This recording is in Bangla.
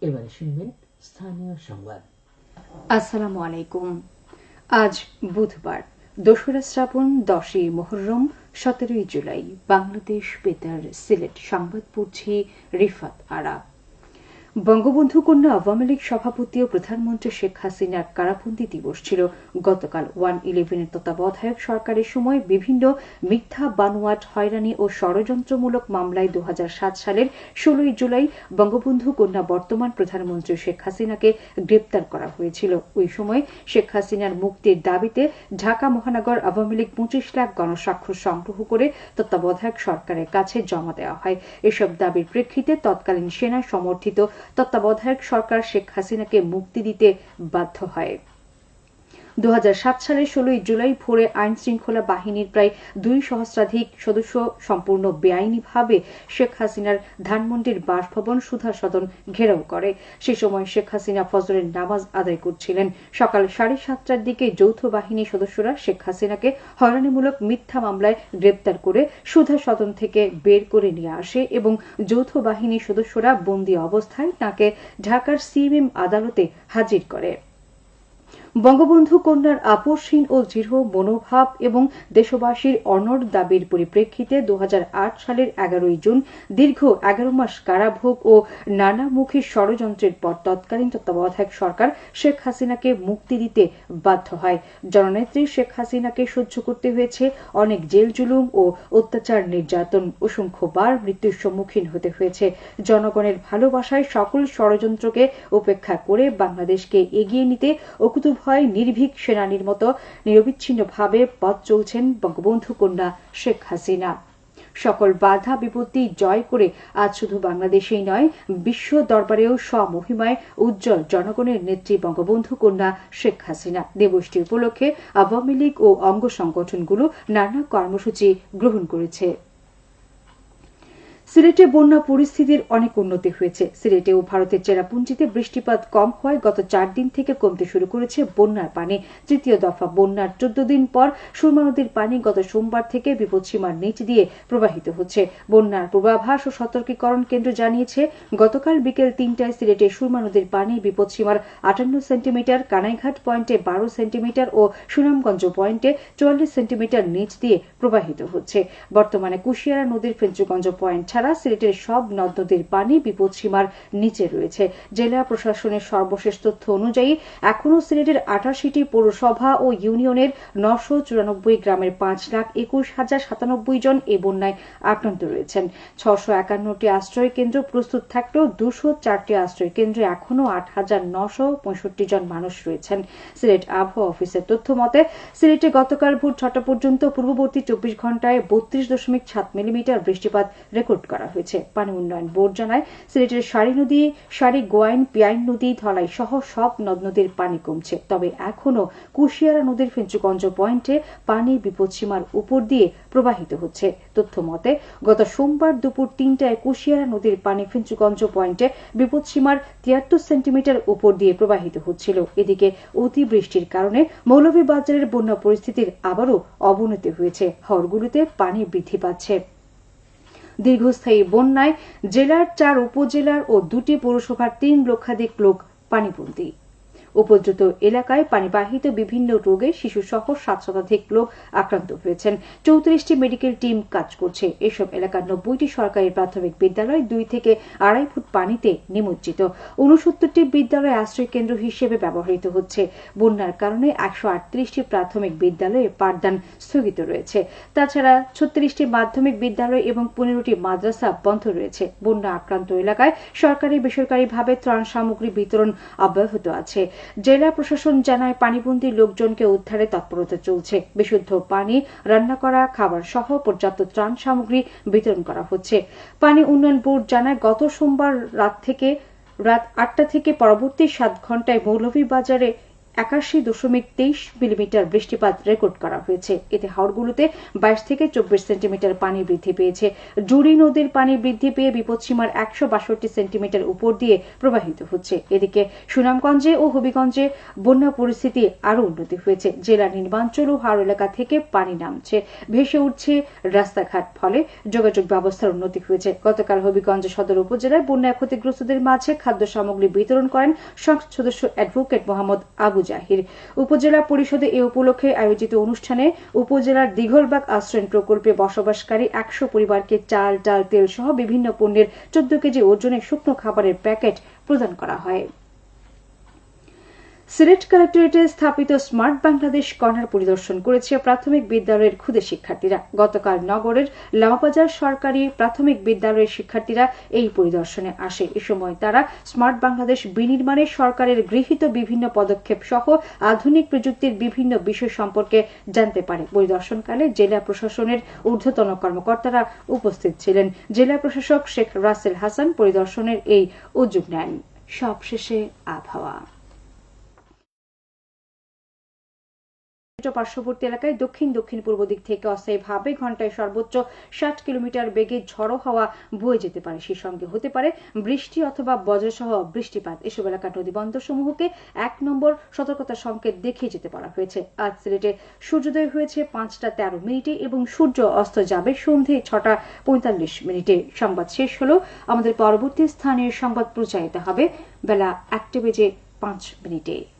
এবারে শুনবেন স্থানীয় সংবাদ। আসসালামু আলাইকুম। আজ বুধবার, দোসরা শ্রাবণ, দশই মোহরম, সতেরোই জুলাই, বাংলাদেশ বেতার সিলেট সংবাদ পড়ছি রিফাত আরা। বঙ্গবন্ধু কন্যা আওয়ামী লীগ সভাপতি ও প্রধানমন্ত্রী শেখ হাসিনার কারাবন্দী দিবস ছিল গতকাল। ওয়ান ইলেভেনের তত্ত্বাবধায়ক সরকারের সময় বিভিন্ন মিথ্যা, বানোয়াট, হয়রানি ও ষড়যন্ত্রমূলক মামলায় দু হাজার সাত সালের ষোলোই জুলাই বঙ্গবন্ধু কন্যা বর্তমান প্রধানমন্ত্রী শেখ হাসিনাকে গ্রেপ্তার করা হয়েছিল। ওই সময় শেখ হাসিনার মুক্তির দাবিতে ঢাকা মহানগর আওয়ামী লীগ পঁচিশ লাখ গণস্বাক্ষর সংগ্রহ করে তত্ত্বাবধায়ক সরকারের কাছে জমা দেওয়া হয়। এসব দাবির প্রেক্ষিতে তৎকালীন সেনা সমর্থিত তত্ত্বাবধায়ক সরকার শেখ হাসিনাকে মুক্তি দিতে বাধ্য হয়। দু সালের ষোলোই জুলাই ভোরে আইন শৃঙ্খলা বাহিনীর প্রায় দুই সহস্রাধিক সদস্য সম্পূর্ণ বেআইনিভাবে শেখ হাসিনার ধানমন্ডির বাসভবন সুধা সদন ঘেরাও করে। সে সময় শেখ হাসিনা ফজরের নামাজ আদায় করছিলেন। সকাল সাড়ে সাতটার দিকে যৌথ বাহিনীর সদস্যরা শেখ হাসিনাকে হয়রানিমূলক মিথ্যা মামলায় গ্রেপ্তার করে সুধা সদন থেকে বের করে নিয়ে আসে এবং যৌথ বাহিনীর সদস্যরা বন্দী অবস্থায় তাকে ঢাকার সিএমএম আদালতে হাজির করে। বঙ্গবন্ধু কন্যার আপসহীন ও দৃঢ় মনোভাব এবং দেশবাসীর অনর দাবির পরিপ্রেক্ষিতে দু হাজার আট সালের এগারোই জুন দীর্ঘ এগারো মাস কারাভোগ ও নানামুখী ষড়যন্ত্রের পর তৎকালীন তত্ত্বাবধায়ক সরকার শেখ হাসিনাকে মুক্তি দিতে বাধ্য হয়। জননেত্রী শেখ হাসিনাকে সহ্য করতে হয়েছে অনেক জেল জুলুম ও অত্যাচার নির্যাতন। অসংখ্যবার মৃত্যুর সম্মুখীন হতে হয়েছে। জনগণের ভালোবাসায় সকল ষড়যন্ত্রকে উপেক্ষা করে বাংলাদেশকে এগিয়ে নিতে অকুতুভ ভয় নির্ভীক সেনানীর মতো নিরবিচ্ছিন্নভাবে পথ চলছেন বঙ্গবন্ধু কন্যা শেখ হাসিনা। সকল বাধা বিপত্তি জয় করে আজ শুধু বাংলাদেশেই নয়, বিশ্ব দরবারেও স্বমহিমায় উজ্জ্বল জনগণের নেত্রী বঙ্গবন্ধু কন্যা শেখ হাসিনা। দিবসটি উপলক্ষে আওয়ামী লীগ ও অঙ্গ সংগঠনগুলো নানা কর্মসূচি গ্রহণ করেছে। সিলেটে বন্যা পরিস্থিতির অনেক উন্নতি হয়েছে। সিলেটে ও ভারতের চেরাপুঞ্জিতে বৃষ্টিপাত কম হওয়ায় গত চার দিন থেকে কমতে শুরু করেছে বন্যার পানি। তৃতীয় দফা বন্যার চোদ্দ দিন পর সুরমা নদীর পানি গত সোমবার থেকে বিপদসীমার নিচ দিয়ে প্রবাহিত হচ্ছে। বন্যার পূর্বাভাস ও সতর্কীকরণ কেন্দ্র জানিয়েছে, গতকাল বিকেল তিনটায় সিলেটে সুরমা নদীর পানি বিপদসীমার আটান্ন সেন্টিমিটার, কানাইঘাট পয়েন্টে বারো সেন্টিমিটার ও সুনামগঞ্জ পয়েন্টে চুয়াল্লিশ সেন্টিমিটার নিচ দিয়ে প্রবাহিত হচ্ছে। বর্তমানে কুশিয়ারা নদীর ফেঞ্চুগঞ্জ পয়েন্ট ছাড়া সিলেটের সব নদ নদীর পানি বিপদসীমার নিচে রয়েছে। জেলা প্রশাসনের সর্বশেষ তথ্য অনুযায়ী, এখনও সিলেটের আটাশিটি পৌরসভা ও ইউনিয়নের নশো চুরানব্বই গ্রামের পাঁচ লাখ একুশ হাজার সাতানব্বই জন এ বন্যায় আক্রান্ত রয়েছেন। ছশো একান্নটি আশ্রয় কেন্দ্র প্রস্তুত থাকলেও দুশো চারটি আশ্রয় কেন্দ্রে এখনও আট হাজার নশো পঁয়ষট্টি জন মানুষ রয়েছেন। সিলেট আবহাওয়া অফিসের তথ্য মতে, সিলেটে গতকাল ভোর ছটা পর্যন্ত পূর্ববর্তী চব্বিশ ঘন্টায় বত্রিশ দশমিক সাত মিলিমিটার বৃষ্টিপাত রেকর্ড করা হয়েছে। পানি উন্নয়ন বোর্ড জানায়, সিলেটের সারি নদী, সারি গোয়াইন, পিয়াইন নদী, ধলাই সহ সব নদ নদীর পানি কমছে। তবে এখনও কুশিয়ারা নদীর ফেঞ্চুগঞ্জ পয়েন্টে পানি বিপদসীমার উপর দিয়ে প্রবাহিত হচ্ছে। তথ্য মতে, গত সোমবার দুপুর তিনটায় কুশিয়ারা নদীর পানি ফেঞ্চুগঞ্জ পয়েন্টে বিপদসীমার তিয়াত্তর সেন্টিমিটার উপর দিয়ে প্রবাহিত হচ্ছিল। এদিকে অতিবৃষ্টির কারণে মৌলভীবাজারের বন্যা পরিস্থিতির আবারও অবনতি হয়েছে। হরগুলোতে পানি বৃদ্ধি পাচ্ছে। দীর্ঘস্থায়ী বন্যায় জেলার চার উপজেলার ও দুটি পৌরসভার তিন লক্ষাধিক লোক পানিবন্দী উপদ্রুত এলাকায় পানিবাহিত বিভিন্ন রোগে শিশু সহ সাত শতাধিক লোক আক্রান্ত হয়েছেন। চৌত্রিশটি মেডিকেল টিম কাজ করছে। এসব এলাকার নব্বইটি সরকারি প্রাথমিক বিদ্যালয় দুই থেকে আড়াই ফুট পানিতে নিমজ্জিত। উনসত্তরটি বিদ্যালয় আশ্রয় কেন্দ্র হিসেবে ব্যবহৃত হচ্ছে। বন্যার কারণে একশো আটত্রিশটি প্রাথমিক বিদ্যালয়ে পাঠদান স্থগিত রয়েছে। তাছাড়া ছত্রিশটি মাধ্যমিক বিদ্যালয় এবং পনেরোটি মাদ্রাসা বন্ধ রয়েছে। বন্যা আক্রান্ত এলাকায় সরকারি বেসরকারিভাবে ত্রাণ সামগ্রী বিতরণ অব্যাহত আছে। জেলা প্রশাসন জানায় পানিবন্দী লোকজনকে উদ্ধারে তৎপরতা চলছে। বিশুদ্ধ পানি, রান্না করা, খাবার সহ পর্যাপ্ত ত্রাণ সামগ্রী বিতরণ করা হচ্ছে। পানি উন্নয়ন বোর্ড জানায়, গত সোমবার রাত থেকে, রাত আটটা থেকে পরবর্তী সাত ঘন্টায় মৌলভীবাজারে একাশি দশমিক তেইশ মিলিমিটার বৃষ্টিপাত রেকর্ড করা হয়েছে। এতে হাওড়গুলোতে বাইশ থেকে চব্বিশ সেন্টিমিটার পানি বৃদ্ধি পেয়েছে। জুড়ি নদীর পানি বৃদ্ধি পেয়ে বিপদসীমার একশো বাষট্টি সেন্টিমিটার উপর দিয়ে প্রবাহিত হচ্ছে। এদিকে সুনামগঞ্জে ও হবিগঞ্জে বন্যা পরিস্থিতি আরও উন্নতি হয়েছে। জেলার নির্বাঞ্চল ও হাওড় এলাকা থেকে পানি নামছে। ভেসে উঠছে রাস্তাঘাট, ফলে যোগাযোগ ব্যবস্থার উন্নতি হয়েছে। গতকাল হবিগঞ্জ সদর উপজেলায় বন্যায় ক্ষতিগ্রস্তদের মাঝে খাদ্য সামগ্রী বিতরণ করেন সংসদ সদস্য অ্যাডভোকেট মোহাম্মদ আবু জাহির। উপজেলা পরিষদে এ উপলক্ষে আয়োজিত অনুষ্ঠানে উপজেলার দীঘলবাগ আশ্রয়ণ প্রকল্পে বসবাসকারী একশো পরিবারকে চাল, ডাল, তেল সহ বিভিন্ন পণ্যের চোদ্দ কেজি ওজনের শুকনো খাবারের প্যাকেট প্রদান করা হয়। সিলেট কালেক্টরেটে স্থাপিত স্মার্ট বাংলাদেশ কর্নার পরিদর্শন করেছে প্রাথমিক বিদ্যালয়ের ক্ষুদে শিক্ষার্থীরা। গতকাল নগরের লামাবাজার সরকারি প্রাথমিক বিদ্যালয়ের শিক্ষার্থীরা এই পরিদর্শনে আসে। এ সময় তারা স্মার্ট বাংলাদেশ বিনির্মাণে সরকারের গৃহীত বিভিন্ন পদক্ষেপ সহ আধুনিক প্রযুক্তির বিভিন্ন বিষয় সম্পর্কে জানতে পারে। পরিদর্শনকালে জেলা প্রশাসনের ঊর্ধ্বতন কর্মকর্তারা উপস্থিত ছিলেন। জেলা প্রশাসক শেখ রাসেল হাসান পরিদর্শনের এই উদ্যোগ নেন। সবশেষে আবহাওয়া। পার্শ্ববর্তী এলাকায় দক্ষিণ দক্ষিণ পূর্ব দিক থেকে অস্থায়ীভাবে ঘন্টায় সর্বোচ্চ ষাট কিলোমিটার বেগে ঝড়ো হাওয়া বয়ে যেতে পারে। সেই সঙ্গে হতে পারে বৃষ্টি অথবা বজ্রসহ বৃষ্টিপাত। এসব এলাকার নদীবন্দর সমূহকে এক নম্বর সতর্কতা সংকেত দেখিয়ে যেতে বলা হয়েছে। আজ সিলেটে সূর্যোদয় হয়েছে পাঁচটা তেরো মিনিটে এবং সূর্য অস্ত যাবে সন্ধে ছটা পঁয়তাল্লিশ মিনিটে। সংবাদ শেষ হলো। আমাদের পরবর্তী স্থানীয় সংবাদ প্রচারিত হবে বেলা একটা বেজে পাঁচ মিনিটে।